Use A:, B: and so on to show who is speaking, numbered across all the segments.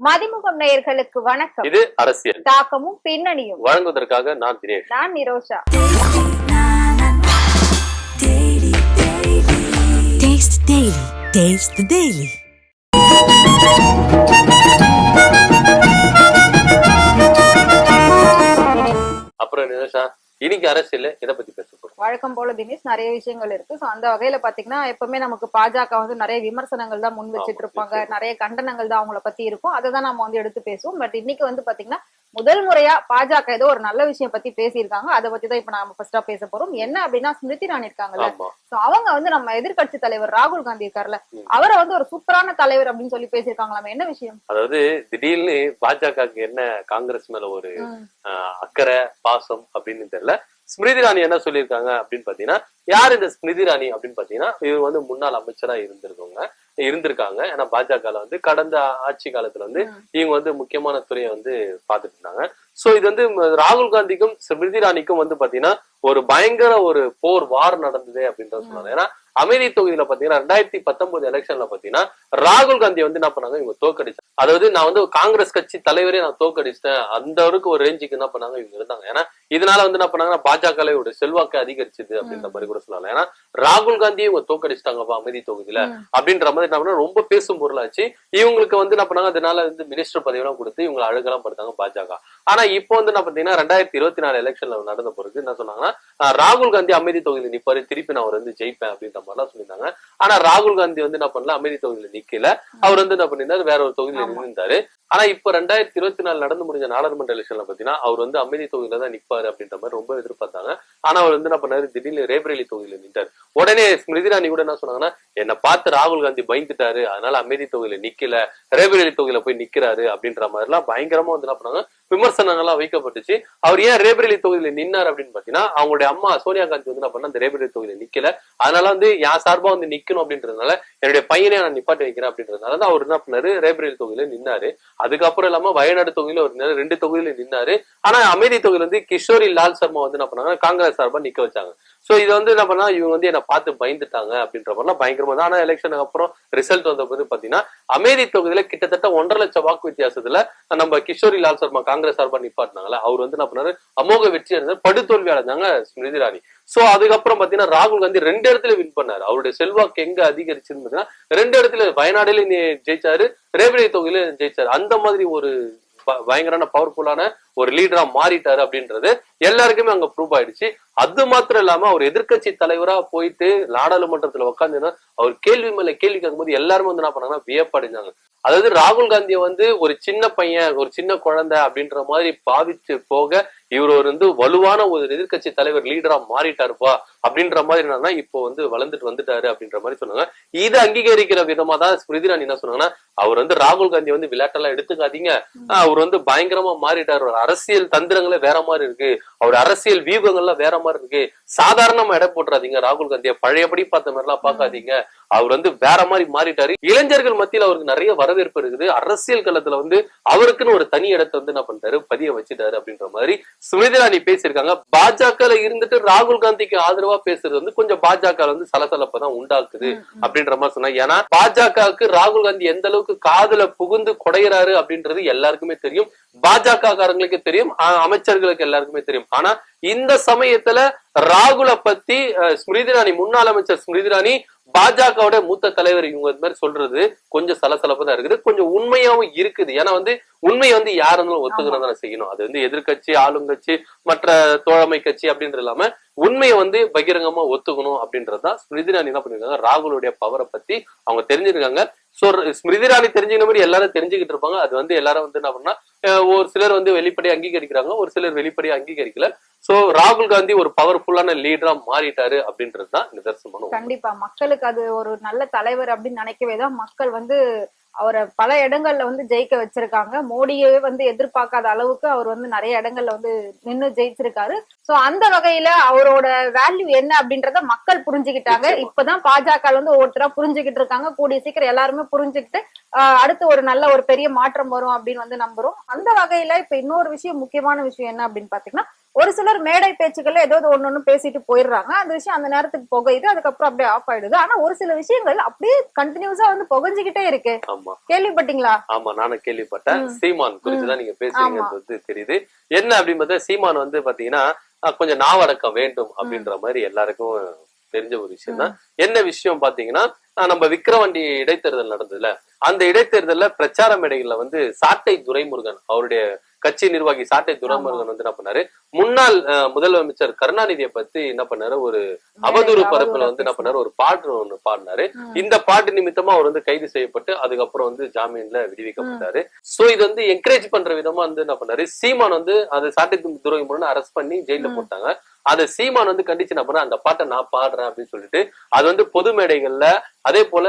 A: மதிமுகம் நேயர்களுக்கு வணக்கம்.
B: இது அரசியல்.
A: தாக்கமும் பின்னணியும்.
B: வழங்குவதற்காக நான் தினேஷ்.
A: நான் Nirosha.
C: Taste Daily. Taste the Daily.
B: அப்புறம் நிமிஷா இன்னைக்கு அரசியல் இதை பத்தி பேச போறோம்?
A: வழக்கம் போல தினேஷ் நிறைய விஷயங்கள் இருக்கு. சோ அந்த வகையில பாத்தீங்கன்னா எப்பவுமே நமக்கு பாஜக வந்து நிறைய விமர்சனங்கள் தான் முன் வச்சிட்டு இருப்பாங்க. நிறைய கண்டனங்கள் தான் அவங்கள பத்தி இருக்கும். அதை தான் நம்ம வந்து எடுத்து பேசுவோம். பட் இன்னைக்கு வந்து பாத்தீங்கன்னா முதல் முறையா பாஜக ஏதோ ஒரு நல்ல விஷயம் பத்தி பேசியிருக்காங்க. அதை பத்தி தான் இப்ப நாம ஃபர்ஸ்டா பேச போறோம். என்ன அப்படின்னா ஸ்மிருதி இரானி இருக்காங்கல்ல? சோ அவங்க வந்து நம்ம எதிர்க்கட்சி தலைவர் ராகுல் காந்தி இருக்காருல்ல. அவரை வந்து ஒரு சூப்பரான தலைவர் அப்படின்னு சொல்லி பேசியிருக்காங்களாமே. என்ன விஷயம்?
B: அதாவது திடீர்னு பாஜகவுக்கு என்ன காங்கிரஸ் மேல ஒரு அக்கறை பாசம் அப்படின்னு தெரியல. ஸ்மிருதி இராணி என்ன சொல்லியிருக்காங்க அப்படின்னு பாத்தீங்கன்னா யார் இந்த ஸ்மிருதி இராணி அப்படின்னு பாத்தீங்கன்னா இவங்க வந்து முன்னாள் அமைச்சரா இருந்திருக்கவங்க இருந்திருக்காங்க ஏன்னா பாஜகல வந்து கடந்த ஆட்சி காலத்துல வந்து. இவங்க வந்து முக்கியமான துறையை வந்து பாத்துட்டு இருந்தாங்க சோ இது வந்து ராகுல் காந்திக்கும் ஸ்மிருதி இராணிக்கும் வந்து பாத்தீங்கன்னா ஒரு பயங்கர ஒரு போர் வார் நடந்தது அப்படின்றத சொன்னாங்க. ஏன்னா அமைதி தொகுதியில பாத்தீங்கன்னா ரெண்டாயிரத்தி பத்தொன்பது எலெக்ஷன்ல பாத்தீங்கன்னா ராகுல் காந்தி வந்து என்ன பண்ணாங்க? இவங்க தோக்கடிச்சாங்க அதாவது நான் வந்து காங்கிரஸ் கட்சி தலைவரே நான் தோக்கடிச்சிட்டேன் அந்த அளவுக்கு ஒரு ரேஞ்சுக்கு என்ன பண்ணாங்க? இவங்க இருந்தாங்க. ஏன்னா இதனால வந்து என்ன பண்ணாங்கன்னா பாஜக செல்வாக்கு அதிகரிச்சது அப்படின்ற மாதிரி கூட சொல்லலாம். ஏன்னா ராகுல் காந்தியை இவங்க தோக்கடிச்சிட்டாங்கப்பா அமைதி தொகுதியில. அப்படின்ற மாதிரி என்ன பண்ணா ரொம்ப பேசும் பொருளாச்சு. இவங்களுக்கு வந்து என்ன பண்ணாங்க? அதனால வந்து மினிஸ்டர் பதவியெல்லாம் கொடுத்து இவங்களை அழகெல்லாம் படுத்தாங்க பாஜக. ஆனா இப்போ வந்து என்ன பாத்தீங்கன்னா ரெண்டாயிரத்தி இருபத்தி நாலு எலெக்ஷன்ல நடந்த பிறகு என்ன சொன்னாங்கன்னா ஆஹ், ராகுல் காந்தி அமைதி தொகுதியில நிப்பாரு திருப்பி நான் அவர் வந்து ஜெயிப்பேன் அப்படின்ற மாதிரிலாம் சொல்லியிருந்தாங்க. ஆனா ராகுல் காந்தி வந்து என்ன பண்ணல அமைதி தொகுதியில நிக்கல. அவர் வந்து என்ன பண்ணியிருந்தாரு வேற ஒரு தொகுதியில. நின்றுந்தாரு ஆனா இப்ப ரெண்டாயிரத்தி இருபத்தி நாலு நடந்து முடிஞ்ச நாடாளுமன்ற எலெக்ஷன்ல பாத்தீங்கன்னா அவர் வந்து அமைதி தொகுதியில தான் நிப்பாரு அப்படின்ற மாதிரி ரொம்ப எதிர்பார்த்தாங்க. ஆனா அவர் வந்து என்ன பண்ணாரு திடீர்னு ரேபரேலி தொகுதியில நின்றாரு உடனே ஸ்மிருதி இரானி கூட என்ன சொன்னாங்கன்னா என்ன பார்த்து ராகுல் காந்தி பயந்துட்டாரு அதனால அமைதி தொகுதியில நிக்கல ரேபரேலி தொகுதியில போய் நிக்கிறாரு அப்படின்ற மாதிரி எல்லாம் பயங்கரமா வந்து என்ன பண்ணாங்க விமர்சனங்கள்லாம் வைக்கப்பட்டுச்சு. அவர் ஏன் ரேபரேலி தொகுதியில நின்னார் அப்படின்னு பாத்தீங்கன்னா அவங்களுடைய அம்மா சோனியா காந்தி வந்து என்ன பண்ண அந்த ரேபரேலி தொகுதியில நிக்கல. அதனால வந்து யார் சார்பா வந்து நிக்கணும் அப்படின்றதுனால என்னுடைய பையனை நான் நிப்பாட்டி வைக்கிறேன் அப்படின்றதுனால தான் அவர் என்ன பண்ணாரு? ரேபரேல் தொகுதியில நின்னாரு. அதுக்கப்புறம் இல்லாம வயநாடு தொகுதியில ஒரு நின்னாரு, ரெண்டு தொகுதியில நின்னாரு. ஆனா அமைதி தொகுதியில வந்து கிஷோரி லால் சர்மா வந்து என்ன பண்ணாங்க? காங்கிரஸ் சார்பா நிக்க வச்சாங்க. சோ இது வந்து என்ன பண்ணா இவங்க வந்து என்ன பார்த்து பயந்துட்டாங்க அப்படின்ற மாதிரிலாம் பயங்கரமா தான். ஆனா எலெக்ஷனுக்கு அப்புறம் ரிசல்ட் வந்த போது பாத்தீங்கன்னா அமைதி தொகுதியில கிட்டத்தட்ட ஒன்றரை லட்சம் வாக்கு வித்தியாசத்துல நம்ம கிஷோரி லால் சர்மா காங்கிரஸ் சார்பா நிப்பாட்டினாங்கல்ல அவர் வந்து என்ன பண்ணாரு? அமோக வெற்றி அடைந்தார் படுதோல்வி அடைஞ்சாங்க ஸ்மிருதி ராணி சோ அதுக்கப்புறம் பாத்தீங்கன்னா ராகுல் காந்தி ரெண்டு இடத்துல வின் பண்ணாரு. அவருடைய செல்வாக்கு எங்க அதிகரிச்சுன்னு பாத்தீங்கன்னா ரெண்டு இடத்துல வயநாடுல ஜெயிச்சாரு ரேவடி தொகுதியில ஜெயிச்சாரு. அந்த மாதிரி ஒரு ப- பயங்கரான பவர்ஃபுல்லான ஒரு லீடரா மாறிட்டாரு அப்படின்றது எல்லாருக்குமே அங்க ப்ரூவ் ஆயிடுச்சு. அது மாத்திரம் இல்லாம அவர் எதிர்க்கட்சி தலைவரா போயிட்டு நாடாளுமன்றத்துல உட்காந்துன்னா அவர் கேள்வி மேல கேள்வி கேட்கும்போது எல்லாருமே வந்து என்ன பண்ணாங்கன்னா வியப்படைஞ்சாங்க. அதாவது ராகுல் காந்தியை வந்து ஒரு சின்ன பையன் ஒரு சின்ன குழந்தை அப்படின்ற மாதிரி பாவிச்சு போக இவர் வந்து வலுவான ஒரு எதிர்க்கட்சி தலைவர் லீடரா மாறிட்டாருப்பா. அப்படின்ற மாதிரி என்னன்னா இப்போ வந்து வளர்ந்துட்டு வந்துட்டாரு அப்படின்ற மாதிரி சொன்னாங்க. இதை அங்கீகரிக்கிற விதமா தான் ஸ்மிருதி இரானி என்ன சொன்னாங்கன்னா அவர் வந்து ராகுல் காந்தி வந்து விளையாட்டெல்லாம் எடுத்துக்காதீங்க. அவர் வந்து பயங்கரமா மாறிட்டாரு. அரசியல் தந்திரங்களே வேற மாதிரி இருக்கு. அவர் அரசியல் வியூகங்கள்லாம் வேற மாதிரி இருக்கு. சாதாரணமா எடை போட்டுறாதீங்க ராகுல் காந்தியை. பழையபடி பார்த்த மாதிரி எல்லாம் பார்க்காதீங்க. அவர் வந்து வேற மாதிரி மாறிட்டாரு. இளைஞர்கள் மத்தியில அவருக்கு நிறைய வரவேற்பு இருக்குது. அரசியல் களத்துல வந்து அவருக்குன்னு ஒரு தனி இடத்தை வந்து என்ன பண்ணிட்டாரு? பதிய வச்சுட்டாரு அப்படின்ற மாதிரி ஸ்மிருதி இரானி பேசியிருக்காங்க. பாஜகல இருந்துட்டு ராகுல் காந்திக்கு ஆதரவா பேசுறது வந்து கொஞ்சம் பாஜக வந்து சலசலப்பை தான் உண்டாக்குது அப்படின்ற மாதிரி சொன்னா ஏன்னா பாஜகவுக்கு ராகுல் காந்தி எந்த அளவுக்கு காதுல புகுந்து குடையிறாரு அப்படின்றது எல்லாருக்குமே தெரியும். பாஜக காரங்களுக்கு தெரியும் அமைச்சர்களுக்கு எல்லாருக்குமே தெரியும். ஆனா இந்த சமயத்துல ராகுல பத்தி ஸ்மிருதி இரானி முன்னாள் அமைச்சர் ஸ்மிருதி இரானி பாஜகவோட மூத்த தலைவர் இவங்க இது மாதிரி சொல்றது கொஞ்சம் சலசலப்பு தான் இருக்குது. கொஞ்சம் உண்மையாவும் இருக்குது. ஏன்னா வந்து உண்மையை வந்து யார் இருந்தாலும் ஒத்துக்கிறதா தானே செய்யணும். அது வந்து எதிர்க்கட்சி ஆளுங்கட்சி மற்ற தோழமை கட்சி அப்படின்றது இல்லாம உண்மையை வந்து பகிரங்கமா ஒத்துக்கணும் அப்படின்றதுதான் ஸ்மிருதி என்ன பண்ணிருக்காங்க? ராகுலுடைய பவரை பத்தி அவங்க தெரிஞ்சிருக்காங்க. சோ ஸ்மிருதி இரானி தெரிஞ்சுக்கிற மாதிரி எல்லாரும் தெரிஞ்சுக்கிட்டு இருப்பாங்க. அது வந்து எல்லாரும் வந்து என்ன பண்ணா ஒரு சிலர் வந்து வெளிப்படையை அங்கீகரிக்கிறாங்க ஒரு சிலர் வெளிப்படையை அங்கீகரிக்கல. சோ ராகுல் காந்தி ஒரு பவர்ஃபுல்லான லீடரா மாறிட்டாரு அப்படின்றது தான்
A: கண்டிப்பா. மக்களுக்கு அது ஒரு நல்ல தலைவர் அப்படின்னு நினைக்கவே தான் மக்கள் வந்து அவரை பல இடங்கள்ல வந்து ஜெயிக்க வச்சிருக்காங்க. மோடியே வந்து எதிர்பார்க்காத அளவுக்கு அவர் வந்து நிறைய இடங்கள்ல வந்து நின்னு ஜெயிச்சிருக்காரு. சோ அந்த வகையில அவரோட வேல்யூ என்ன அப்படின்றத மக்கள் புரிஞ்சுக்கிட்டாங்க. இப்பதான் பாஜக வந்து ஒவ்வொருத்தரா புரிஞ்சுக்கிட்டு இருக்காங்க. கூடிய சீக்கிரம் எல்லாருமே புரிஞ்சுக்கிட்டு அடுத்து ஒரு நல்ல ஒரு பெரிய மாற்றம் வரும் அப்படின்னு வந்து நம்புறோம். அந்த வகையில இப்ப இன்னொரு விஷயம் முக்கியமான விஷயம் என்ன அப்படின்னு பாத்தீங்கன்னா ஒரு சிலர் மேடை பேச்சுக்கள்ல ஏதோ ஒண்ணு ஒண்ணு பேசிட்டு போயிடுறாங்க. அந்த விஷயம் அந்த நேரத்துக்கு புகையுது அதுக்கப்புறம் அப்படியே ஆஃப் ஆயிடுது. ஆனா ஒரு சில விஷயங்கள் அப்படியே கண்டினியூஸா வந்து புகஞ்சுக்கிட்டே இருக்கு.
B: ஆமா.
A: கேள்விப்பட்டீங்களா?
B: ஆமா நானும் கேள்விப்பட்டேன். சீமான் குறிச்சுதான் நீங்க. வந்து தெரியுது. என்ன அப்படின்னு பார்த்தா சீமான் வந்து பாத்தீங்கன்னா கொஞ்சம் நாவடக்கம் வேண்டும் அப்படின்ற மாதிரி எல்லாருக்கும் தெரிஞ்ச ஒரு விஷயம் தான் என்ன விஷயம் பாத்தீங்கன்னா நம்ம விக்கிரவாண்டி இடைத்தேர்தல் நடந்ததுல அந்த இடைத்தேர்தல்ல பிரச்சார மேடைகள்ல வந்து சாட்டை துரைமுருகன் அவருடைய கட்சி நிர்வாகி சாட்டை துரைமுருகன் வந்து என்ன பண்ணாரு? முன்னாள் முதலமைச்சர் கருணாநிதியை பத்தி என்ன பண்ணாரு? ஒரு அவதூறு பரப்புல வந்து என்ன பண்ணாரு? ஒரு பாட்டு ஒண்ணு பாடினாரு. இந்த பாட்டு நிமித்தமா அவர் வந்து கைது செய்யப்பட்டு அதுக்கப்புறம் வந்து ஜாமீன்ல விடுவிக்கப்பட்டாரு. சோ இது வந்து என்கரேஜ் பண்ற விதமா வந்து என்ன பண்ணாரு? சீமான் வந்து அது சாட்டை துரோகம் அரெஸ்ட் பண்ணி ஜெயில. போட்டாங்க. அதை சீமான் வந்து கண்டிச்சு என்ன பண்ண அந்த பாட்டை நான் பாடுறேன் அப்படின்னு சொல்லிட்டு அது வந்து பொது மேடைகள்ல அதே போல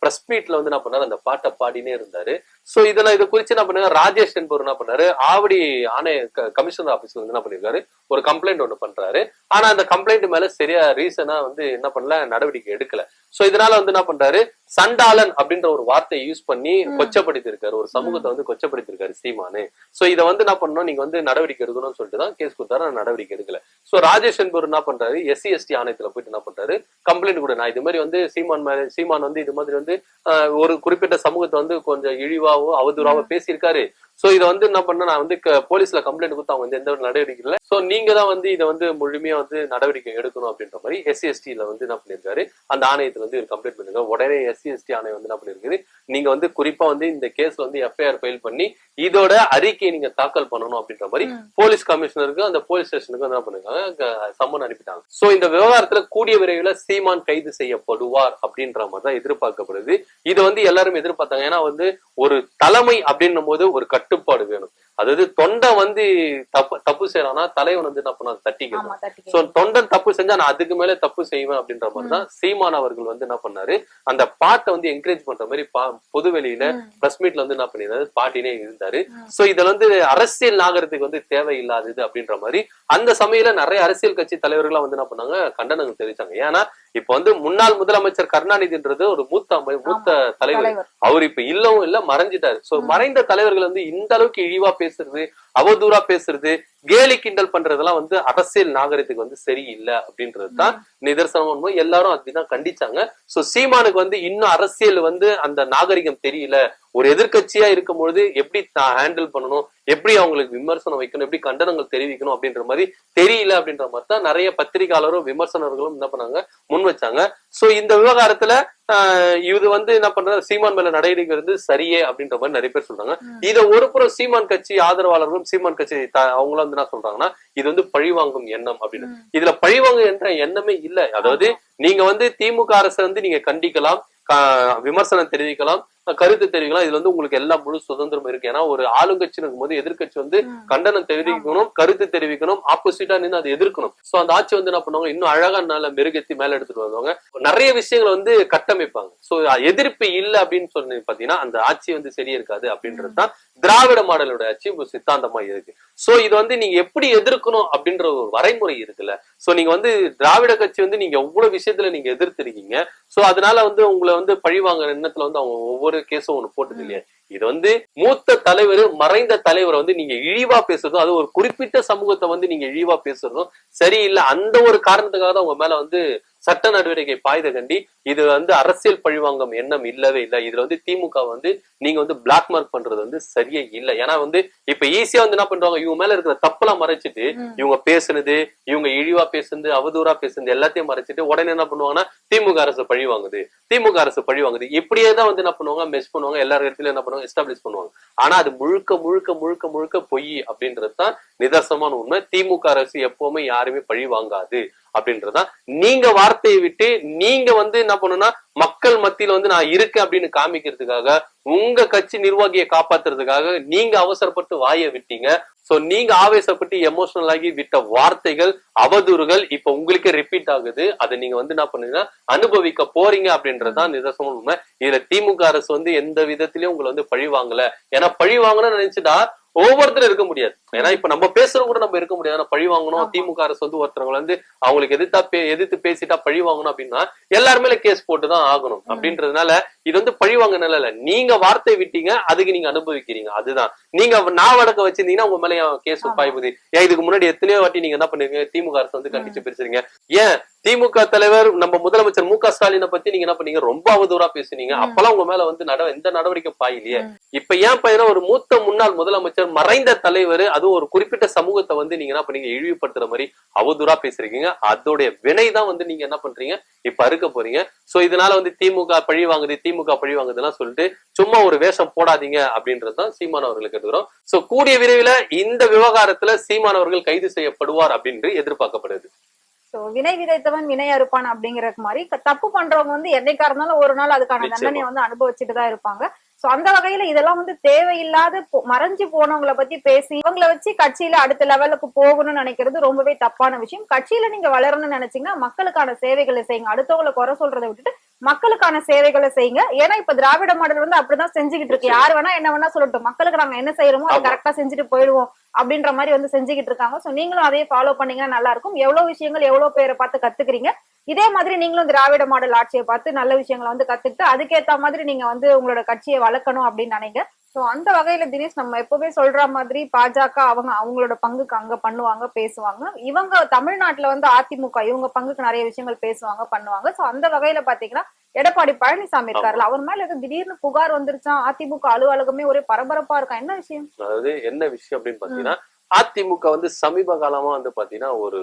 B: பிரஸ் மீட்ல வந்து என்ன பண்ணாரு? அந்த பாட்டை பாடினே இருந்தாரு. சோ இதெல்லாம் இதை குறிச்சு என்ன பண்ணாரு? ராஜேஷ் என்பவர் என்ன பண்ணாரு? ஆவடி ஆணைய கமிஷனர் ஆபீஸ்ல வந்து என்ன பண்ணிருக்காரு? ஒரு கம்ப்ளைண்ட் ஒண்ணு பண்றாரு. ஆனா அந்த கம்ப்ளைண்ட் மேல சரியா ரீசனா வந்து என்ன பண்ணல நடவடிக்கை எடுக்கல. சோ இதனால வந்து என்ன பண்றாரு? சண்டாளன் அப்படின்ற ஒரு வார்த்தையை யூஸ் பண்ணி
A: ம்.
B: கொச்சப்படுத்தி இருக்காரு ஒரு சமூகத்தை வந்து கொச்சப்படுத்தி இருக்காரு சீமானு. சோ இதை வந்து என்ன பண்ணணும்? நீங்க வந்து நடவடிக்கை எடுக்கணும்னு சொல்லிட்டு தான் கேஸ் கொடுத்தாரு. ஆனா நடவடிக்கை எடுக்கல. சோ ராஜேஷ் என்பவர் என்ன பண்றாரு? எஸ்சி எஸ்டி ஆணையத்துல போயிட்டு என்ன பண்றாரு? கம்ப்ளைண்ட் கூட நான் இது மாதிரி வந்து சீமான் மேல சீமான் வந்து இது மாதிரி வந்து ஆஹ், ஒரு குறிப்பிட்ட சமூகத்தை வந்து கொஞ்சம் இழிவாவோ அவதூறாவோ பேசியிருக்காரு. சோ இதை வந்து என்ன பண்ண நான் வந்து போலீஸ்ல கம்ப்ளைண்ட் கொடுத்து அவங்க வந்து எந்த ஒரு நடவடிக்கை இல்லை. சோ நீங்க தான் வந்து இதை வந்து முழுமையா வந்து நடவடிக்கை எடுக்கணும் அப்படின்ற மாதிரி எஸ்சி எஸ்டில வந்து என்ன பண்ணிருக்காரு அந்த ஆணையத்துல வந்து கம்ப்ளைண்ட் பண்ணிருக்காரு உடனே எஸ்சி எஸ்டி ஆணையம் வந்து என்ன பண்ணிருக்குது நீங்க வந்து குறிப்பா வந்து இந்த கேஸ் வந்து எஃப்ஐஆர் ஃபைல் பண்ணி இதோட அறிக்கையை நீங்க தாக்கல் பண்ணணும் அப்படின்ற மாதிரி. போலீஸ் கமிஷனருக்கு அந்த போலீஸ் ஸ்டேஷனுக்கு என்ன பண்ணிருக்காங்க சம்மன் அனுப்பிட்டாங்க. சோ இந்த விவகாரத்துல கூடிய விரைவில் சீமான் கைது செய்யப்படுவார் அப்படின்ற மாதிரி தான் எதிர்பார்க்கப்படுது. இதை வந்து எல்லாரும் எதிர்பார்த்தாங்க. ஏன்னா வந்து ஒரு தலைமை அப்படின்னும் போது ஒரு கட்டுப்பாடு வேணும். அதாவது தொண்டை வந்து தப்பு தப்பு செய்யறான்னா தலைவன் வந்து என்ன பண்ணா தட்டிக்கணும்
A: ஆமா தட்டி
B: சோ தொண்டன் தப்பு செஞ்சா நான் அதுக்கு மேல தப்பு செய்வேன் அப்படின்ற மாதிரி தான் சீமான் அவர்கள் வந்து என்ன பண்ணாரு? அந்த பாட்டை வந்து என்கரேஜ் பண்ற மாதிரி பா- பொது வெளியில
A: ம்.
B: பிரஸ் மீட்ல வந்து என்ன பண்ணிருந்தாரு? பாட்டினே இருந்தாரு. சோ இதுல வந்து அரசியல் நாகரத்துக்கு வந்து தேவையில்லாதது அப்படின்ற மாதிரி அந்த சமயத்துல நிறைய அரசியல் கட்சி தலைவர்கள்லாம் வந்து என்ன பண்ணாங்க? கண்டனங்கள் தெரிவிச்சாங்க. ஏன்னா இப்ப வந்து முன்னாள் முதலமைச்சர் கருணாநிதின்றது ஒரு மூத்த மூத்த தலைவர். அவர் இப்ப இல்லவும் இல்ல மறைஞ்சிட்டாரு. சோ. மறைந்த தலைவர்கள் வந்து இந்த அளவுக்கு இழிவா பேசுறது அவதூறா பேசுறது கேலி கிண்டல் பண்றதெல்லாம் வந்து அரசியல் நாகரிகத்துக்கு வந்து சரியில்லை அப்படின்றது தான் நிதர்சனம். எல்லாரும் அப்படிதான் கண்டிச்சாங்க. சோ சீமானுக்கு வந்து இன்னும் அரசியல் வந்து அந்த நாகரிகம் தெரியல. ஒரு எதிர்க்கட்சியா இருக்கும்பொழுது எப்படி ஹேண்டில் பண்ணணும்? எப்படி அவங்களுக்கு விமர்சனம் வைக்கணும் எப்படி கண்டனங்கள் தெரிவிக்கணும் அப்படின்ற மாதிரி தெரியல அப்படின்ற மாதிரி தான் நிறைய பத்திரிகையாளரும் விமர்சனர்களும் என்ன பண்ணாங்க? முன் வச்சாங்க. சோ இந்த விவகாரத்துல இது வந்து என்ன பண்றது சீமான் மேல நடவடிக்கை வந்து சரியே அப்படின்ற மாதிரி நிறைய பேர் சொல்றாங்க. இத ஒரு புறம் சீமான் கட்சி ஆதரவாளர்களும் சீமான் கட்சி அவங்களும் வந்து என்ன சொல்றாங்கன்னா இது வந்து பழிவாங்கும் எண்ணம் அப்படின்னு. இதுல பழிவாங்கும் என்ற எண்ணமே இல்ல. அதாவது நீங்க வந்து திமுக அரசை வந்து நீங்க கண்டிக்கலாம் விமர்சனம் தெரிவிக்கலாம் கருத்து தெரிவிக்கலாம். இதுல வந்து உங்களுக்கு எல்லா முழு சுதந்திரம் இருக்கு. ஏன்னா ஒரு ஆளுங்கட்சி இருக்கும்போது எதிர்க்கட்சி வந்து
A: ம்.
B: கண்டனம் தெரிவிக்கணும் கருத்து தெரிவிக்கணும் ஆப்போசிட்டா நின்று அதை எதிர்க்கணும். சோ அந்த ஆட்சி வந்து என்ன பண்ணுவாங்க? இன்னும் அழகா நல்ல மெருகேத்தி மேல எடுத்துட்டு வருவாங்க. நிறைய விஷயங்களை வந்து கட்டமைப்பாங்க. சோ எதிர்ப்பு இல்ல அப்படின்னு சொல்லி பாத்தீங்கன்னா அந்த ஆட்சி வந்து சரியா இருக்காது அப்படின்றது தான் திராவிட மாடலோட ஆட்சி. சித்தாந்தமா இருக்கு. சோ இது வந்து நீங்க எப்படி எதிர்க்கணும் அப்படின்ற ஒரு வரைமுறை இருக்குல்ல. சோ நீங்க வந்து திராவிட கட்சி வந்து நீங்க ஒவ்வொரு விஷயத்துல நீங்க எதிர்த்திருக்கீங்க. சோ அதனால வந்து உங்களை வந்து பழிவாங்குற எண்ணத்துல வந்து அவங்க ஒவ்வொரு கேஸும் ஒண்ணு போட்டது இல்லையா? இது வந்து மூத்த தலைவர் மறைந்த தலைவரை வந்து நீங்க இழிவா பேசுறதும் அது ஒரு குறிப்பிட்ட சமூகத்தை வந்து நீங்க இழிவா பேசுறதும் சரியில்லை. அந்த ஒரு காரணத்துக்காக தான் உங்க மேல வந்து சட்ட நடவடிக்கை பாய்த கண்டி இது வந்து அரசியல் பழிவாங்கும் எண்ணம் இல்லவே இல்லை. இதுல வந்து திமுக வந்து நீங்க வந்து பிளாக் மார்க் பண்றது வந்து சரியே இல்லை. ஏன்னா வந்து இப்ப ஈஸியா வந்து என்ன பண்றாங்க? இவங்க மேல இருக்கிற தப்பெல்லாம் மறைச்சிட்டு. இவங்க பேசுனது இவங்க இழிவா பேசுனது அவதூறா பேசுனது எல்லாத்தையும் மறைச்சிட்டு உடனே என்ன பண்ணுவாங்கன்னா திமுக அரசு பழி வாங்குது. திமுக அரசு பழி வாங்குது. இப்படியே தான் வந்து என்ன பண்ணுவாங்க? மெஸ் பண்ணுவாங்க. எல்லா இடத்துலயும் என்ன பண்ணுவாங்க? எஸ்டாப்ளிஷ் பண்ணுவாங்க. ஆனா அது முழுக்க முழுக்க முழுக்க முழுக்க பொய் அப்படின்றது தான் நிதர்சனமான உண்மை. திமுக அரசு எப்பவுமே யாருமே பழி வாங்காது. அப்படின்றதுதான். நீங்க வார்த்தையை விட்டு நீங்க வந்து என்ன பண்ணுன்னா மக்கள் மத்தியில வந்து நான் இருக்கேன் அப்படின்னு காமிக்கிறதுக்காக உங்க கட்சி நிர்வாகியை காப்பாத்துறதுக்காக நீங்க அவசரப்பட்டு வாயை விட்டீங்க. சோ நீங்க ஆவேசப்பட்டு எமோஷனல் ஆகி விட்ட வார்த்தைகள் அவதூறுகள் இப்ப உங்களுக்கே ரிப்பீட் ஆகுது. அதை நீங்க வந்து என்ன பண்ணுங்கன்னா அனுபவிக்க போறீங்க அப்படின்றதுதான் நிதர்சனம் உண்மை. இதுல திமுக அரசு வந்து எந்த விதத்திலயும் உங்களை வந்து பழி வாங்கல. ஏன்னா பழி வாங்கணும்னு நினைச்சுட்டா ஒவ்வொருத்தரும் இருக்க முடியாது. ஏன்னா இப்ப நம்ம பேசுறது கூட நம்ம இருக்க முடியாது. பழி வாங்கணும். திமுக அரசு வந்து ஒருத்தவங்க வந்து அவங்களுக்கு எதிர்த்தா பே- எதிர்த்து பேசிட்டா பழி வாங்கணும் அப்படின்னா எல்லார் மேல கேஸ் போட்டுதான் ஆகணும். அப்படின்றதுனால இது வந்து பழி வாங்க இல்ல. நீங்க வார்த்தை விட்டீங்க அதுக்கு நீங்க அனுபவிக்கிறீங்க. அதுதான். நீங்க நான் வடக்க வச்சிருந்தீங்கன்னா உங்க மேல கேஸ்
A: ஆமா.
B: பாய்வுது ஏன் இதுக்கு முன்னாடி எத்தனையோ வாட்டி நீங்க என்ன பண்ணிருக்கீங்க? திமுக அரசு வந்து கண்டிச்சு பேசுறீங்க ஏன்? திமுக தலைவர் நம்ம முதலமைச்சர் மு க ஸ்டாலினை பத்தி நீங்க என்ன பண்ணீங்க? ரொம்ப அவதூறா பேசுனீங்க. அப்பெல்லாம் உங்க மேல வந்து நட எந்த நடவடிக்கை பாயிலையே. இப்ப ஏன் பையனா ஒரு மூத்த முன்னாள் முதலமைச்சர் மறைந்த தலைவர் அதுவும் ஒரு குறிப்பிட்ட சமூகத்தை வந்து நீங்க என்ன பண்ணீங்க இழிவுபடுத்துற மாதிரி அவதூறா பேசுறீங்க அதோடைய வினை தான் வந்து நீங்க என்ன பண்றீங்க இப்ப அறுக்க போறீங்க. சோ இதனால வந்து திமுக பழி வாங்குது திமுக பழி வாங்குதுலாம் சொல்லிட்டு சும்மா ஒரு வேஷம் போடாதீங்க அப்படின்றதுதான் சீமான் அவர்களுக்கு எடுக்கிறோம் சோ கூடிய விரைவில் இந்த விவகாரத்துல சீமான் அவர்கள் கைது செய்யப்படுவார் அப்படின்னு எதிர்பார்க்கப்படுது.
A: சோ வினை விதைத்தவன் வினை அறுப்பான் அப்படிங்கிற மாதிரி தப்பு பண்றவங்க வந்து என்னைக்கா இருந்தாலும் ஒரு நாள் அதுக்கான. தண்டனையை வந்து அனுபவிச்சுட்டு தான் இருப்பாங்க. சோ அந்த வகையில இதெல்லாம் வந்து தேவையில்லாத மறைஞ்சு போனவங்கள பத்தி பேசி இவங்கள வச்சு கட்சியில அடுத்த லெவலுக்கு போகணும்னு நினைக்கிறது ரொம்பவே தப்பான விஷயம். கட்சியில நீங்க வளரணும்னு நினைச்சீங்கன்னா மக்களுக்கான சேவைகளை செய்யுங்க. அடுத்தவங்களை குறை சொல்றதை விட்டுட்டு மக்களுக்கான சேவைகளை செய்யுங்க. ஏன்னா இப்ப திராவிட மாடல் வந்து அப்படிதான் செஞ்சுக்கிட்டு இருக்கு. யார் வேணா என்ன வேணா சொல்லட்டும். மக்களுக்கு நாங்க என்ன செய்யறோமோ அதை. கரெக்டா செஞ்சுட்டு போயிடுவோம் அப்படின்ற மாதிரி வந்து செஞ்சுக்கிட்டு இருக்காங்க. சோ நீங்களும் அதே ஃபாலோ பண்ணீங்கன்னா நல்லா இருக்கும். எவ்வளவு விஷயங்கள் எவ்வளவு பேரை பார்த்து கத்துக்கிறீங்க. இதே மாதிரி நீங்களும் திராவிட மாடல் ஆட்சியை பார்த்து நல்ல விஷயங்களை வந்து கத்துக்கிட்டு அதுக்கேத்த மாதிரி நீங்க வந்து உங்களோட கட்சியை வளர்க்கணும் அப்படின்னு நினைங்க. சோ அந்த வகையில தினேஷ் நம்ம எப்பவுமே சொல்ற மாதிரி பாஜக அவங்க அவங்களோட பங்குக்கு அங்க பண்ணுவாங்க பேசுவாங்க. இவங்க தமிழ்நாட்டுல வந்து அதிமுக இவங்க பங்குக்கு நிறைய விஷயங்கள் பேசுவாங்க பண்ணுவாங்க. சோ அந்த வகையில பாத்தீங்கன்னா எடப்பாடி பழனிசாமி இருக்காருல்ல அவர் மேல ஏதோ திடீர்னு புகார் வந்துருச்சான் அதிமுக அலுவலகமே ஒரே பரபரப்பா இருக்கா? என்ன விஷயம்?
B: அதாவது என்ன விஷயம் அப்படின்னு பாத்தீங்கன்னா அதிமுக வந்து சமீப காலமா வந்து பாத்தீங்கன்னா ஒரு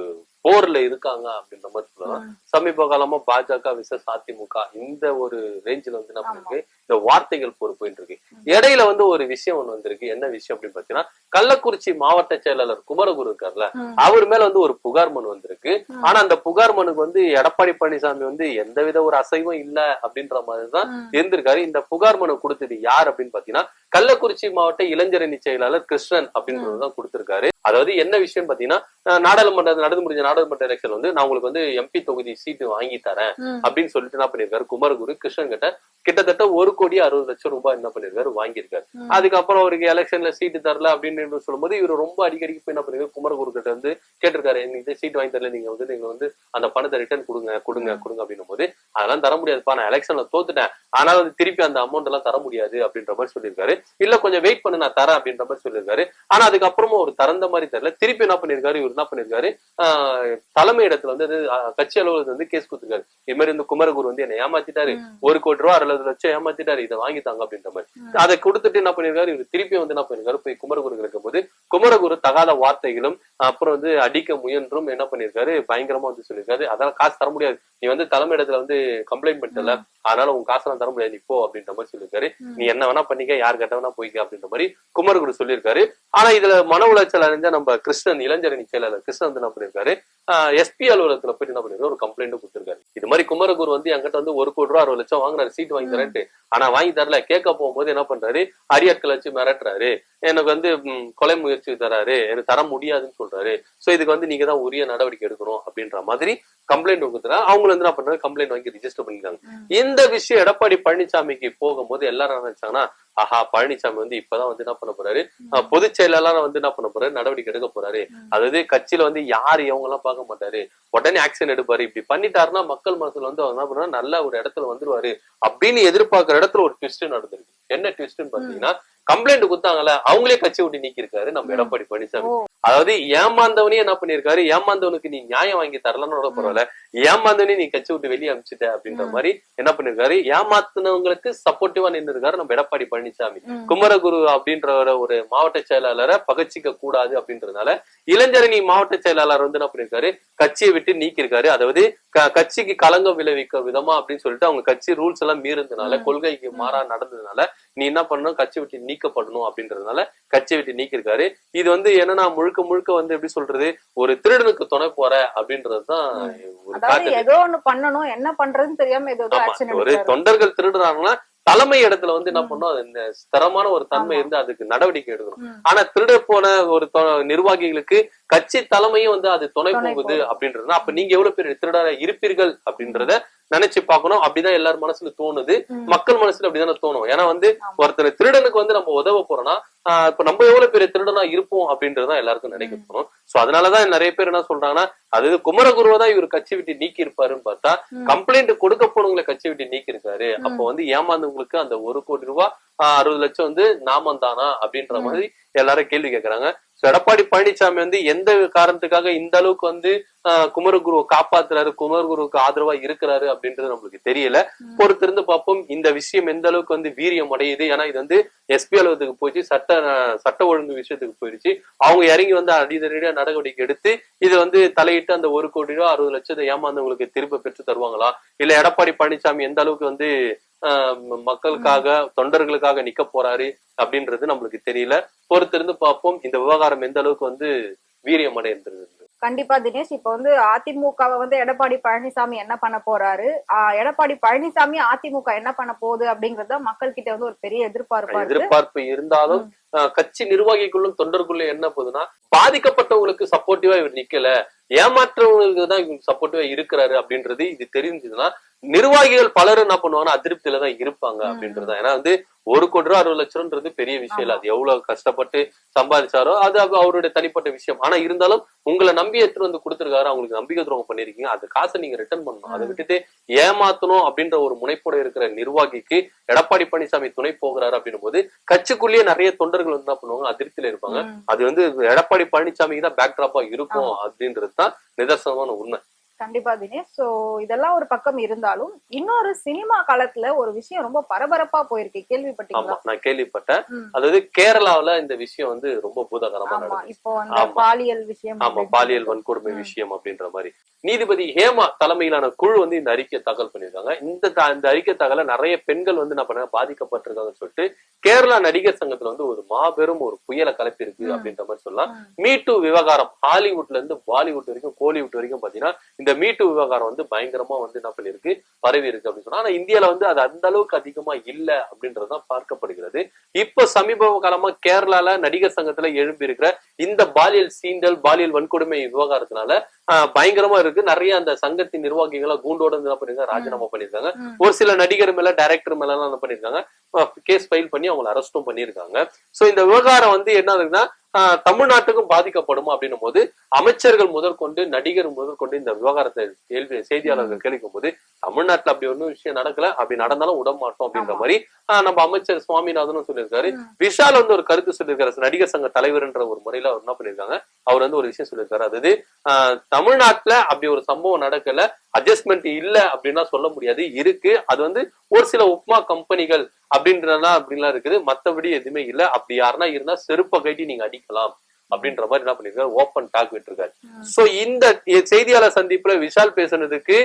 B: போர்ல இருக்காங்க அப்படின்ற மாதிரி சொல்லலாம். சமீப காலமா பாஜக விசஸ் அதிமுக இந்த ஒரு ரேஞ்சில் வந்து. பண்ணிருக்கு இந்த வார்த்தைகள் போர் போயிட்டு இருக்கு இடையில வந்து ஒரு விஷயம் ஒண்ணு வந்திருக்கு என்ன விஷயம் அப்படின்னு பாத்தீங்கன்னா கள்ளக்குறிச்சி மாவட்ட செயலாளர் குமரகுரு இருக்கார்ல. அவர் மேல வந்து ஒரு புகார் மனு வந்திருக்கு. ஆனா அந்த புகார் மனுக்கு வந்து எடப்பாடி பழனிசாமி வந்து எந்தவித ஒரு அசைவும் இல்ல அப்படின்ற மாதிரிதான். இருந்திருக்காரு இந்த புகார் மனு கொடுத்தது யார் அப்படின்னு பாத்தீங்கன்னா கள்ளக்குறிச்சி மாவட்ட இளைஞரணி செயலாளர் கிருஷ்ணன் அப்படின்றதுதான் கொடுத்திருக்காரு அதாவது என்ன விஷயம் பாத்தீங்கன்னா நாடாளுமன்ற நடந்து முடிஞ்ச நாடாளுமன்ற எலெக்ஷன் வந்து நான் உங்களுக்கு வந்து எம்பி தொகுதி சீட்டு வாங்கி தரேன். அப்படின்னு சொல்லிட்டு என்ன பண்ணிருக்காரு? குமரகுரு கிருஷ்ணன் கிட்ட கிட்டத்தட்ட ஒரு கோடி அறுபது லட்சம் ரூபாய் என்ன பண்ணிருக்காரு? வாங்கியிருக்காரு. அதுக்கப்புறம் அவருக்கு எலெக்ஷன்ல சீட்டு தரல அப்படின்னு சொல்லும்போது இவர் ரொம்ப அடிக்கடிக்கு போய் என்ன பண்ணிருக்காரு? குமரகுரு கிட்ட வந்து கேட்டிருக்காரு எனக்கு சீட் வாங்கி தரல நீங்க வந்து நீங்க வந்து அந்த பணத்தை ரிட்டர்ன் கொடுங்க கொடுங்க கொடுங்க அப்படின்னும் போது அதெல்லாம் தர முடியாதுப்பா நான் எலெக்ஷன்ல தோத்துட்டேன். ஆனா வந்து திருப்பி அந்த அமௌண்ட் எல்லாம் தர முடியாது அப்படின்ற மாதிரி சொல்லியிருக்காரு. இல்ல கொஞ்சம் வெயிட் பண்ணு நான் தரேன் அப்படின்ற மாதிரி சொல்லியிருக்காரு. ஆனா அதுக்கப்புறமும் ஒரு தரந்த மாதிரி தெரியல. திருப்பி என்ன பண்ணிருக்காரு? இவர் என்ன பண்ணிருக்காரு? தலைமை இடத்துல வந்து கட்சி அலுவலகத்துல வந்து கேஸ் கொடுத்திருக்காரு. இது மாதிரி இந்த குமரகுரு வந்து என்னை ஏமாத்திட்டாரு. ஒரு கோடி ரூபா அறுபது லட்சம் ஏமாத்திட்டாரு. இதை வாங்கித்தாங்க அப்படின்ற மாதிரி. அதை கொடுத்துட்டு என்ன பண்ணிருக்காரு இவர் திருப்பி வந்து என்ன பண்ணிருக்காரு போய் குமரகுரு இருக்கும் போது குமரகுரு தகாத வார்த்தைகளும் அப்புறம் வந்து அடிக்க முயன்றும் என்ன பண்ணிருக்காரு பயங்கரமா வந்து சொல்லியிருக்காரு. அதெல்லாம் காசு தர முடியாது. நீ வந்து தலைமை இடத்துல வந்து கம்ப்ளைண்ட் பண்ணிட்டல அதனால உன் காசெல்லாம் தர முடியாது. நீ போ அப்படின்ற மாதிரி சொல்லியிருக்காரு. நீ என்ன வேணா பண்ணிக்க யார் கிட்ட வேணா போய்க்க அப்படின்ற மாதிரி குமரகுரு சொல்லியிருக்காரு. ஆனா இதுல மன உளைச்சல் அடைஞ்ச நம்ம கிருஷ்ணன் இளைஞரணி செயலாளர் கிருஷ்ணன் வந்து என்ன பண்ணிருக்காரு எஸ்பி அலுவலகத்துல போயிட்டு என்ன பண்ணிருக்காரு? ஒரு கம்ப்ளைண்ட் கொடுத்திருக்காரு. இது மாதிரி குமரகுரு வந்து என்கிட்ட வந்து ஒரு கோடி ரூபா அறுபது லட்சம் வாங்கினாரு சீட் வாங்கி தரேன்ட்டு. ஆனா வாங்கி தரல. கேட்க போகும்போது என்ன பண்றாரு? அரியாட்கள் வச்சு மிரட்டுறாரு. எனக்கு வந்து கொலை முயற்சி தராரு. எனக்கு தர முடியாதுன்னு சொல்றாரு. சோ இதுக்கு வந்து நீங்க தான் உரிய நடவடிக்கை எடுக்கணும் அப்படின்ற மாதிரி கம்ப்ளைண்ட் கொடுத்துறாங்க அவங்க வந்து என்ன பண்றாங்க கம்ப்ளைண்ட் வாங்கி ரிஜிஸ்டர் பண்ணிருக்காங்க இந்த விஷயம் எடப்பாடி பழனிசாமிக்கு போகும்போது எல்லாரும் நினைச்சாங்கன்னா ஆஹா பழனிசாமி வந்து இப்பதான் வந்து என்ன பண்ண போறாரு? பொதுச் செயலாளர் வந்து என்ன பண்ண போறாரு? நடவடிக்கை எடுக்க போறாரு. அதாவது கட்சியில வந்து யாரு இவங்க எல்லாம் பார்க்க மாட்டாரு? உடனே ஆக்ஷன் எடுப்பாரு. இப்படி பண்ணிட்டாருன்னா மக்கள் மனசுல வந்து அவர் என்ன பண்ணுவாரு நல்ல ஒரு இடத்துல வந்துருவாரு அப்படின்னு எதிர்பார்க்கிற இடத்துல ஒரு ட்விஸ்ட் நடந்திருக்கு. என்ன ட்விஸ்ட்னு பாத்தீங்கன்னா கம்ப்ளைண்ட் கொடுத்தாங்கல்ல அவங்களே கட்சி விட்டு நீக்கியிருக்காரு. நம்ம எடப்பாடி பழனிசாமி. அதாவது ஏமாந்தவனே என்ன பண்ணிருக்காரு ஏமாந்தவனுக்கு நீ நியாயம் வாங்கி தரலன்னு பரவாயில்ல. ஏமாந்தவனே நீ கட்சி விட்டு வெளியே அனுப்பிச்சிட்ட அப்படின்ற. மாதிரி என்ன பண்ணிருக்காரு ஏமாத்தினவங்களுக்கு சப்போர்ட்டிவா நின்று இருக்காரு நம்ம எடப்பாடி பழனிசாமி. குமரகுரு அப்படின்ற ஒரு- மாவட்ட செயலாளரை பகச்சிக்க கூடாது அப்படின்றதுனால இளைஞரணி மாவட்ட செயலாளர் வந்து என்ன பண்ணிருக்காரு கட்சியை விட்டு நீக்கியிருக்காரு. அதாவது கட்சிக்கு களங்கம் விளைவிக்க விதமா அப்படின்னு சொல்லிட்டு அவங்க கட்சி ரூல்ஸ் எல்லாம் மீறினதுனால
A: ம்.
B: கொள்கைக்கு மாறா நடந்ததுனால நீ என்ன பண்ணணும்? கட்சி விட்டு நீக்கப்படணும் அப்படின்றதுனால கட்சியை விட்டு நீக்கியிருக்காரு. இது வந்து என்னன்னா முழுக்க முழுக்க வந்து எப்படி சொல்றது? ஒரு திருடனுக்கு துணை போற அப்படின்றதுதான்
A: ஏதோ ஒண்ணு பண்ணணும். என்ன பண்றதுன்னு தெரியாம
B: ஒரு தொண்டர்கள் திருடுறாங்கன்னா தலைமை இடத்துல வந்து என்ன. பண்ணும் அது இந்த ஸ்திரமான ஒரு தன்மை. இருந்து அதுக்கு நடவடிக்கை எடுக்கணும். ஆனா திருட போன ஒரு நிர்வாகிகளுக்கு கட்சி தலைமையும் வந்து அது துணை போகுது. அப்படின்றது அப்ப நீங்க எவ்வளவு பேர் திருடரா இருப்பீர்கள் அப்படின்றத நினைச்சு பார்க்கணும் அப்படிதான் எல்லார் மனசுல தோணுது. மக்கள் மனசுல அப்படிதானே தோணும் ஏன்னா வந்து. ஒருத்தர் திருடனுக்கு வந்து நம்ம உதவ போறோம்னா இப்ப நம்ம எவ்வளவு பெரிய திருடனா இருப்போம் அப்படின்றதுதான் எல்லாருக்கும் நினைக்க
A: ம்.
B: தோணும் சோ அதனாலதான் நிறைய பேர் என்ன சொல்றாங்கன்னா அது குமரகுருவை தான் இவர் கட்சி விட்டு நீக்கி இருப்பாருன்னு பார்த்தா. கம்ப்ளைண்ட் கொடுக்க போனவங்களை கட்சி விட்டு நீக்கி இருக்காரு. அப்போ வந்து ஏமாந்தவங்களுக்கு அந்த ஒரு கோடி ரூபாய் அறுபது லட்சம் வந்து நாமம் தானா அப்படின்ற. மாதிரி எல்லாரும் கேள்வி கேக்குறாங்க So, எடப்பாடி பழனிசாமி வந்து எந்த காரணத்துக்காக இந்த அளவுக்கு வந்து குமரகுருவை காப்பாத்துறாரு குமரகுருவுக்கு ஆதரவா இருக்கிறாரு அப்படின்றது நம்மளுக்கு தெரியல. பொறுத்திருந்து பார்ப்போம். இந்த விஷயம் எந்த அளவுக்கு வந்து வீரியம் அடையுது? ஏன்னா இது வந்து எஸ்பி அலுவலகத்துக்கு போயிடுச்சு சட்ட சட்ட ஒழுங்கு விஷயத்துக்கு போயிடுச்சு. அவங்க இறங்கி வந்து அடிதடியா நடவடிக்கை எடுத்து இது வந்து தலையிட்டு அந்த ஒரு கோடி ரூபாய் அறுபது லட்சத்தை ஏமாந்தவங்களுக்கு திரும்ப பெற்று தருவாங்களா? இல்ல எடப்பாடி பழனிசாமி எந்த அளவுக்கு வந்து மக்களுக்காக தொண்டர்களுக்காக நிக்க போறாரு அப்படின்றது நம்மளுக்கு தெரியல. பொறுத்திருந்து பார்ப்போம். இந்த விவகாரம் எந்த அளவுக்கு வந்து வீரியம் அடைந்திருக்கு
A: கண்டிப்பா தினேஷ் இப்ப வந்து அதிமுகவை வந்து எடப்பாடி பழனிசாமி என்ன பண்ண போறாரு? எடப்பாடி பழனிசாமி அதிமுக என்ன பண்ண போகுது அப்படிங்கறது மக்கள் கிட்ட வந்து ஒரு பெரிய எதிர்பார்ப்பா
B: எதிர்பார்ப்பு இருந்தாலும் கட்சி நிர்வாகிகளும் தொண்டர்களும் என்ன போகுதுன்னா பாதிக்கப்பட்டவங்களுக்கு சப்போர்ட்டிவா இவர் நிக்கல. ஏமாற்றவங்களுக்கு தான் இவங்க சப்போர்ட்டிவா இருக்கிறாரு அப்படின்றது இது தெரிஞ்சதுன்னா நிர்வாகிகள் பலரும் என்ன பண்ணுவாங்கன்னா அதிருப்தியில தான் இருப்பாங்க. அப்படின்றதா. ஏன்னா வந்து ஒரு கோடி ரூபா அறுபது லட்சம்ன்றது பெரிய விஷயம் இல்ல. அது எவ்வளவு கஷ்டப்பட்டு சம்பாதிச்சாரோ அது அவ- அவருடைய தனிப்பட்ட விஷயம். ஆனா இருந்தாலும் உங்களை நம்பி எடுத்துட்டு வந்து கொடுத்துருக்காரு அவங்களுக்கு நம்பிக்கை துரோகம் பண்ணிருக்கீங்க அந்த காசை நீங்க ரிட்டர்ன் பண்ணணும். அதை. விட்டுட்டு ஏமாத்தணும் அப்படின்ற ஒரு முனைப்போட இருக்கிற நிர்வாகிக்கு எடப்பாடி பழனிசாமி துணை போகிறாரு அப்படின்னும் போது கட்சிக்குள்ளேயே நிறைய தொண்டர்கள் வந்து என்ன பண்ணுவாங்க அதிருப்தியில இருப்பாங்க. அது வந்து எடப்பாடி பழனிசாமிக்கு தான் பேக் டிராப்பா இருக்கும் அப்படின்றது தான் நிதர்சனமான உண்மை.
A: கண்டிப்பா தினேஷ் சோ இதெல்லாம் ஒரு பக்கம் இருந்தாலும் இன்னொரு சினிமா காலத்துல ஒரு விஷயம் ரொம்ப பரபரப்பா போயிருக்கு கேள்விப்பட்டீங்களா
B: நான் கேள்விப்பட்டேன். அதாவது கேரளாவுல இந்த விஷயம் வந்து ரொம்ப பூதகரமா
A: இப்போ. பாலியல் விஷயம்
B: ஆமா பாலியல். வன்கொடுமை. விஷயம் அப்படின்ற மாதிரி நீதிபதி ஹேமா தலைமையிலான குழு வந்து இந்த அறிக்கை தாக்கல் பண்ணிருக்காங்க இந்த இந்த அறிக்கை தகவல நிறைய பெண்கள் வந்து என்ன பண்ண பாதிக்கப்பட்டிருக்காங்கன்னு சொல்லிட்டு கேரளா நடிகர் சங்கத்துல வந்து ஒரு மாபெரும் ஒரு புயலை கலப்பிருக்கு
A: ம்.
B: அப்படின்ற மாதிரி சொல்லலாம்.
A: மீ
B: டூ விவகாரம் ஹாலிவுட்ல இருந்து பாலிவுட் வரைக்கும் கோலிவுட் வரைக்கும் பாத்தீங்கன்னா இந்த மீ டூ விவகாரம் வந்து பயங்கரமா வந்து என்ன பண்ணிருக்கு பரவி இருக்கு அப்படின்னு சொன்னா ஆனா இந்தியால வந்து அது அந்த அளவுக்கு அதிகமா இல்ல அப்படின்றதுதான் பார்க்கப்படுகிறது. இப்ப சமீப காலமா கேரளால நடிகர் சங்கத்துல எழும்பி இருக்கிற இந்த பாலியல் சீண்டல் பாலியல் வன்கொடுமை விவகாரத்தினால பயங்கரமா இருக்கு. நிறைய அந்த சங்கத்தின் நிர்வாகிகளா கூண்டோட என்ன பண்ணிருக்காங்க ராஜினாமா பண்ணிருக்காங்க. ஒரு சில நடிகர் மேல டைரக்டர் மேல என்ன பண்ணிருக்காங்க கேஸ் ஃபைல் பண்ணி அவங்களை அரெஸ்டும் பண்ணிருக்காங்க சோ இந்த விவகாரம் வந்து என்ன ஆஹ், தமிழ்நாட்டுக்கும் பாதிக்கப்படுமா அப்படின்னும் போது அமைச்சர்கள் முதற்கொண்டு நடிகர் முதற்கொண்டு இந்த விவகாரத்தை கேள்வி செய்தியாளர்கள் கேட்கும் போது தமிழ்நாட்டுல அப்படி ஒன்றும் விஷயம் நடக்கல அப்படி நடந்தாலும் விட மாட்டோம் அப்படின்ற. மாதிரி நம்ம அமைச்சர் சுவாமிநாதனும் சொல்லியிருக்காரு. விஷால் வந்து ஒரு கருத்து சொல்லியிருக்காரு. நடிகர் சங்க தலைவர்ன்ற ஒரு முறையில அவர் என்ன பண்ணிருக்காங்க அவர் வந்து ஒரு விஷயம் சொல்லியிருக்காரு. அதாவது தமிழ்நாட்டுல அப்படி ஒரு சம்பவம் நடக்கல அட்ஜஸ்ட்மெண்ட் இல்ல அப்படின்னா சொல்ல முடியாது இருக்கு. அது வந்து ஒரு சில உப்மா கம்பெனிகள் அப்படின்றதெல்லாம் அப்படின்லாம் இருக்குது. மத்தபடி எதுவுமே இல்ல. அப்படி யாருன்னா இருந்தா செருப்பை கட்டி நீங்க அடிக்கலாம் அப்படின்ற மாதிரி என்ன பண்ணிருக்காரு? ஓப்பன் டாக் விட்டுருக்காரு. சோ இந்த செய்தியாளர் சந்திப்புல விஷால் பேசுனதுக்கு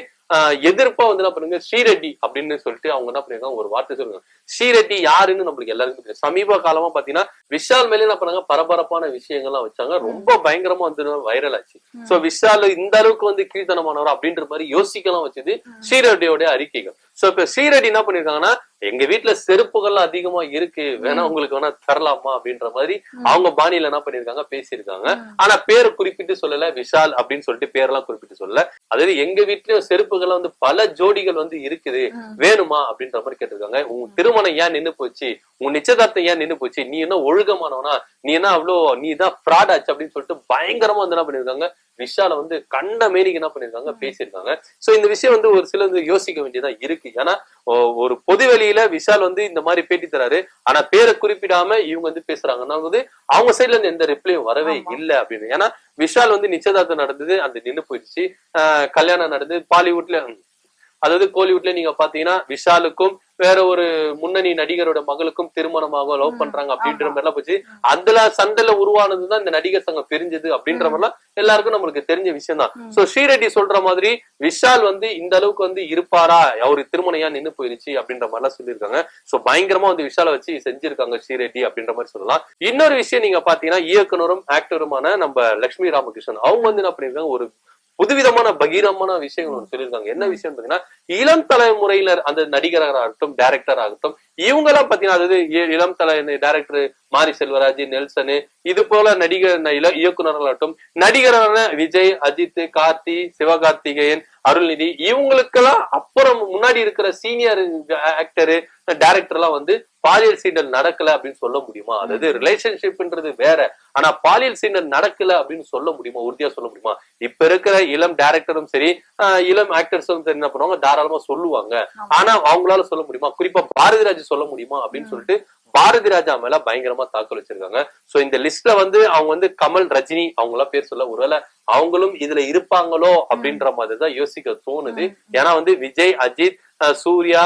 B: எதிர்ப்பா வந்து என்ன பண்ணுங்க? ஸ்ரீரெட்டி அப்படின்னு சொல்லிட்டு அவங்க என்ன பண்ணிருக்காங்க? ஒரு வார்த்தை சொல்லுங்க ஸ்ரீரெட்டி யாருன்னு நம்மளுக்கு எல்லாருக்கும் தெரியும். சமீப காலமா பாத்தீங்கன்னா விஷால் மேலே என்ன பண்ணாங்க? பரபரப்பான விஷயங்கள்லாம் வச்சாங்க. ரொம்ப பயங்கரமா வந்து வைரல் ஆச்சு. சோ விஷால் இந்த அளவுக்கு வந்து கீழ்த்தனமானவர் அப்படின்ற மாதிரி யோசிக்கலாம் வச்சது ஸ்ரீரெட்டியோட அறிக்கைகள். சோ இப்ப ஸ்ரீரெட்டி என்ன பண்ணிருக்காங்கன்னா எங்க வீட்டுல செருப்புகள்லாம் அதிகமா இருக்கு. வேணா உங்களுக்கு வேணா தரலாமா அப்படின்ற மாதிரி. அவங்க பாணியில என்ன பண்ணிருக்காங்க பேசியிருக்காங்க. ஆனா பேரை குறிப்பிட்டு சொல்லல விஷால் அப்படின்னு சொல்லிட்டு பேரெல்லாம் குறிப்பிட்டு சொல்லல. அதாவது எங்க வீட்லயும் செருப்புகள்லாம் வந்து பல ஜோடிகள் வந்து இருக்குது. வேணுமா அப்படின்ற மாதிரி கேட்டிருக்காங்க. உன் திருமணம் ஏன் நின்னு போச்சு? உன் நிச்சயதார்த்தம் ஏன் நின்னு போச்சு? நீ என்ன ஒழுக்கமானவனா? நீ என்ன அவ்வளோ நீ தான் ஃப்ராட் ஆச்சு அப்படின்னு சொல்லிட்டு பயங்கரமா வந்து என்ன பண்ணிருக்காங்க விஷால வந்து கண்ட மேனிக்கு என்ன பண்ணிருக்காங்க பேசியிருக்காங்க. சோ இந்த விஷயம் வந்து ஒரு வந்து யோசிக்க வேண்டியதா இருக்கு. ஏன்னா ஒரு பொது வெளியில விஷால் வந்து இந்த மாதிரி பேட்டி தராரு. ஆனா பேரை குறிப்பிடாம இவங்க வந்து பேசுறாங்கன்னா வந்து அவங்க சைடுல இருந்து எந்த ரிப்ளையும் வரவே. இல்ல அப்படின்னு. ஏன்னா விஷால் வந்து நிச்சயதார்த்தம் நடந்தது அந்த நின்னு போயிடுச்சு. கல்யாணம் நடந்தது பாலிவுட்ல அதாவது கோலிவுட்ல நீங்க பாத்தீங்கன்னா விஷாலுக்கும் வேற ஒரு முன்னணி நடிகரோட மகளுக்கும் திருமணமாக லவ் பண்றாங்க அப்படின்ற. மாதிரி எல்லாம் போச்சு. அதுல சண்டையில உருவானதுதான் இந்த நடிகர் சங்கம் பிரிஞ்சது அப்படின்ற மாதிரிலாம் எல்லாருக்கும் நம்மளுக்கு தெரிஞ்ச விஷயம் தான். சோ ஸ்ரீரெட்டி சொல்ற மாதிரி விஷால் வந்து இந்த அளவுக்கு வந்து இருப்பாரா? அவரு திருமணம் ஏன் நின்னு போயிருச்சு அப்படின்ற மாதிரி எல்லாம் சொல்லியிருக்காங்க. சோ பயங்கரமா வந்து விஷால வச்சு செஞ்சிருக்காங்க ஸ்ரீரெட்டி அப்படின்ற மாதிரி சொல்லலாம். இன்னொரு விஷயம் நீங்க பாத்தீங்கன்னா இயக்குனரும் ஆக்டருமான நம்ம லட்சுமி ராமகிருஷ்ணன். அவங்க வந்து என்ன பண்ணிருக்காங்க ஒரு புதுவிதமான பகீரமான விஷயங்கள் சொல்லியிருக்காங்க. என்ன விஷயம் பாத்தீங்கன்னா இளம் தலைமுறையினர் அந்த நடிகராகட்டும் டைரக்டர் ஆகட்டும் இவங்க எல்லாம் பாத்தீங்கன்னா அதாவது இளம் தலை டைரக்டர் மாரி செல்வராஜ் நெல்சனு இது போல நடிகர் இயக்குனர்களாகட்டும் நடிகரான விஜய் அஜித் கார்த்தி சிவகார்த்திகேயன் அருள்நிதி இவங்களுக்கெல்லாம் அப்புறம் முன்னாடி இருக்கிற சீனியர் ஆக்டரு டைரக்டர் எல்லாம் வந்து பாலியல் சீண்டல் நடக்கல அப்படின்னு சொல்ல முடியுமா? அதாவது ரிலேஷன்ஷிப்ன்றது வேற. ஆனா பாலியல் சீண்டல் நடக்கல அப்படின்னு சொல்ல முடியுமா? உறுதியா சொல்ல முடியுமா? இப்ப இருக்கிற இளம் டைரக்டரும் சரி இளம் ஆக்டர்ஸும் சரி என்ன பண்ணுவாங்க? தாராளமா சொல்லுவாங்க. ஆனா அவங்களால சொல்ல முடியுமா? குறிப்பா பாரதிராஜ் சொல்ல முடியுமா அப்படின்னு சொல்லிட்டு பாரதி ராஜா மேல பயங்கரமா தாக்கல் வச்சிருக்காங்க. சோ இந்த லிஸ்ட்ல வந்து அவங்க வந்து கமல் ரஜினி அவங்க எல்லாம் பேர் சொல்ல ஒருவேளை அவங்களும் இதுல இருப்பாங்களோ அப்படின்ற மாதிரி தான் யோசிக்க தோணுது. ஏன்னா வந்து விஜய் அஜித் சூர்யா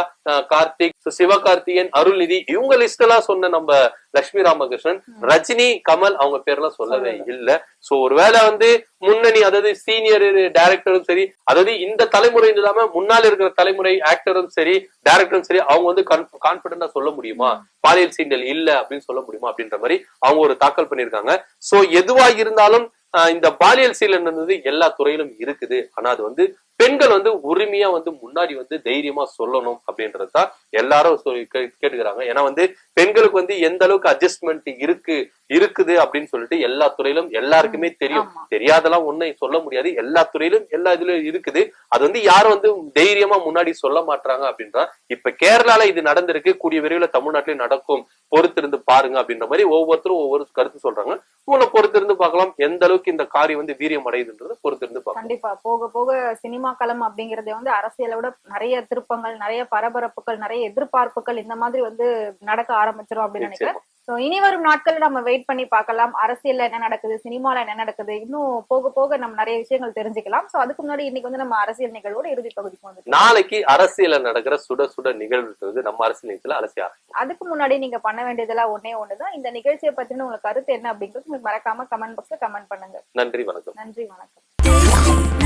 B: கார்த்திக் சிவகார்த்திகேயன் அருள்நிதி இவங்க லிஸ்ட் எல்லாம் சொன்ன நம்ம லட்சுமி ராமகிருஷ்ணன் ரஜினி கமல் அவங்க பேர்லாம் சொல்லவே இல்ல. சோ ஒருவேளை வந்து முன்னணி அதாவது சீனியர் டைரக்டரும் சரி அதாவது இந்த தலைமுறை இல்லாம முன்னால் இருக்கிற தலைமுறை ஆக்டரும் சரி டைரக்டரும் சரி அவங்க வந்து கான்பிடண்டா சொல்ல முடியுமா? பாலியல் சீண்டல் இல்ல அப்படின்னு சொல்ல முடியுமா? அப்படின்ற மாதிரி அவங்க ஒரு தாக்கல் பண்ணிருக்காங்க சோ எதுவா இருந்தாலும் இந்த பாலியல் சீலன்றது எல்லா துறையிலும் இருக்குது. ஆனா அது வந்து பெண்கள் வந்து உரிமையா வந்து முன்னாடி வந்து தைரியமா சொல்லணும் அப்படின்றது தான் எல்லாரும் சொல்லி கேட்டுக்கிறாங்க. ஏன்னா வந்து பெண்களுக்கு வந்து எந்த அளவுக்கு அட்ஜஸ்ட்மெண்ட் இருக்கு இருக்குது அப்படின்னு சொல்லிட்டு எல்லா துறையிலும் எல்லாருக்குமே தெரியும். தெரியாதெல்லாம் ஒண்ணு சொல்ல முடியாது. எல்லா துறையிலும் எல்லா இதுலயும் இருக்குது. அது வந்து யாரும் வந்து தைரியமா முன்னாடி சொல்ல மாட்டாங்க அப்படின்றா. இப்ப கேரளால இது நடந்திருக்கு. கூடிய விரைவில் தமிழ்நாட்டிலும் நடக்கும். பொறுத்திருந்து பாருங்க அப்படின்ற மாதிரி ஒவ்வொருத்தரும் ஒவ்வொரு கருத்து சொல்றாங்க. உங்களை பொறுத்திருந்து பார்க்கலாம். எந்த அளவுக்கு இந்த காரியம் வந்து வீரியம் அடையுதுன்றத பொறுத்திருந்து பார்க்கலாம்.
A: கண்டிப்பா. போக போக சினிமா களம் அப்படிங்கறத வந்து அரசியலை விட நிறைய திருப்பங்கள் நிறைய பரபரப்புகள் நிறைய எதிர்பார்ப்புகள் இந்த மாதிரி வந்து நடக்க ஆரம்பிச்சிரும் அப்படின்னு நினைக்கிறேன். சோ இனி வரும் நாட்கள் நம்ம வெயிட் பண்ணி பார்க்கலாம். அரசியல்ல என்ன நடக்குது சினிமால என்ன நடக்குது இன்னும் போக போக நம்ம நிறைய விஷயங்கள் தெரிஞ்சுக்கலாம். சோ அதுக்கு முன்னாடி இன்னைக்கு வந்து நம்ம அரசியல் நிகழ்வோட இறுதி பகுதிக்கு வந்து
B: நாளைக்கு அரசியல நடக்கிற சுட சுட நிகழ்வு நம்ம அரசியல் நிகழ்ச்சியில அரசியல்
A: அதுக்கு முன்னாடி நீங்க பண்ண வேண்டியதெல்லாம் ஒன்னே ஒண்ணுதான். இந்த நிகழ்ச்சியை பத்தின உங்களுக்கு கருத்து என்ன அப்படிங்கிறது மறக்காம கமெண்ட் பாக்ஸ்ல கமெண்ட் பண்ணுங்க.
B: நன்றி வணக்கம்.
A: நன்றி வணக்கம்.